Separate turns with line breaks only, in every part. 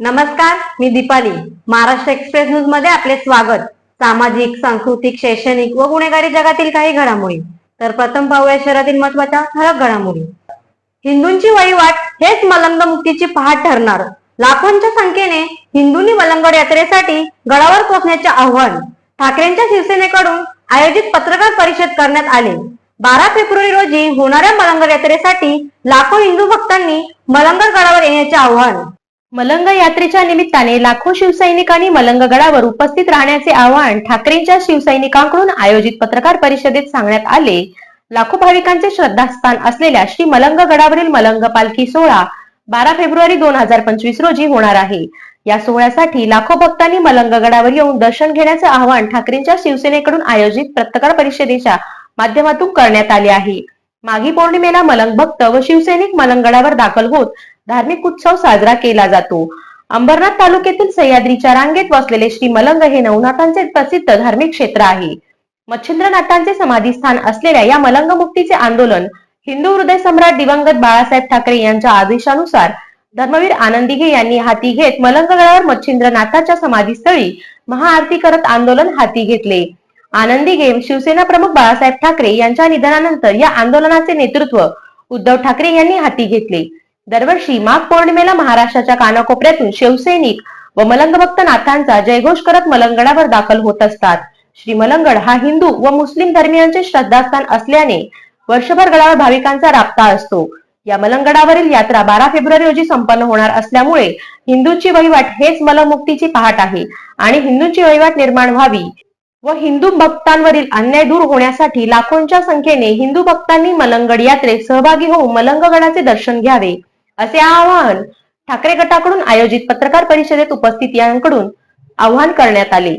नमस्कार मी दीपाली. महाराष्ट्र एक्सप्रेस न्यूजमध्ये आपले स्वागत. सामाजिक सांस्कृतिक शैक्षणिक व गुन्हेगारी जगातील काही घडामोडी. तर प्रथम पाहूया शहरातील महत्त्वाच्या ठळक घडामोडी. हिंदूंची वहिवाट हेच मलंग मुक्तीची पहाट ठरणार. लाखोंच्या संख्येने हिंदूंनी मलंगड यात्रेसाठी गडावर पोहोचण्याचे आव्हान. ठाकरेंच्या शिवसेनेकडून आयोजित पत्रकार परिषद करण्यात आले. बारा फेब्रुवारी रोजी होणाऱ्या मलंगड यात्रेसाठी लाखो हिंदू भक्तांनी मलंगड गडावर येण्याचे आव्हान. मलंग यात्रेच्या निमित्ताने लाखो शिवसैनिकांनी मलंगगडावर उपस्थित राहण्याचे आवाहन ठाकरेंच्या शिवसैनिकांकडून आयोजित पत्रकार परिषदेत सांगण्यात आले. लाखो भाविकांचे श्रद्धास्थान असलेल्या श्री मलंग गडावरील मलंग पालखी सोहळा बारा फेब्रुवारी दोन हजार पंचवीस रोजी होणार आहे. या सोहळ्यासाठी लाखो भक्तांनी मलंगगडावर येऊन दर्शन घेण्याचे आवाहन ठाकरेंच्या शिवसेनेकडून आयोजित पत्रकार परिषदेच्या माध्यमातून करण्यात आले आहे. माघी पौर्णिमेला मलंग भक्त व शिवसैनिक मलंगडावर दाखल होत धार्मिक उत्सव साजरा केला जातो. अंबरनाथ तालुक्यातील सह्याद्रीच्या रांगेत वसलेले श्री मलंग हे नवनाथांचे प्रसिद्ध धार्मिक क्षेत्र आहे. मच्छिंद्रनाथांचे समाधीस्थान असलेल्या या मलंग मुक्तीचे आंदोलन हिंदू हृदय सम्राट दिवंगत बाळासाहेब ठाकरे यांच्या आदेशानुसार धर्मवीर आनंदीघे यांनी हाती घेत मलंगगडावर मच्छिंद्रनाथाच्या समाधीस्थळी महाआरती करत आंदोलन हाती घेतले. आनंदीघे शिवसेना प्रमुख बाळासाहेब ठाकरे यांच्या निधनानंतर या आंदोलनाचे नेतृत्व उद्धव ठाकरे यांनी हाती घेतले. दरवर्षी माघ पौर्णिमेला महाराष्ट्राच्या कानाकोपऱ्यातून शिवसैनिक व मलंग भक्त नाथांचा जयघोष करत मलंगडावर दाखल होत असतात. श्री मलंगड हा हिंदू व मुस्लिम धर्मियांचे श्रद्धास्थान असल्याने वर्षभर गडावर भाविकांचा राबता असतो. या मलंगडावरील यात्रा बारा फेब्रुवारी रोजी संपन्न होणार असल्यामुळे हिंदूंची वहिवाट हेच मलमुक्तीची पहाट आहे आणि हिंदूंची वहिवाट निर्माण व्हावी व हिंदू भक्तांवरील अन्याय दूर होण्यासाठी लाखोंच्या संख्येने हिंदू भक्तांनी मलंगड यात्रेत सहभागी होऊन मलंगगडाचे दर्शन घ्यावे. असे आवाहन ठाकरे गटाकडून आयोजित पत्रकार परिषदेत उपस्थितांकडून आव्हान करण्यात आले.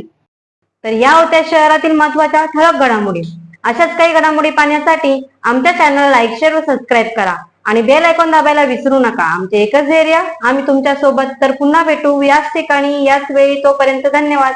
तर या होत्या शहरातील महत्त्वाच्या ठळक घडामोडी. अशाच काही घडामोडी पाहण्यासाठी आमच्या चॅनल लाईक शेअर व सबस्क्राईब करा. आणि बेल आयकॉन दाबायला विसरू नका. आमचे एकच धैर्य आम्ही तुमच्यासोबत तर पुन्हा भेटू. याच ठिकाणी याच वेळी तोपर्यंत धन्यवाद.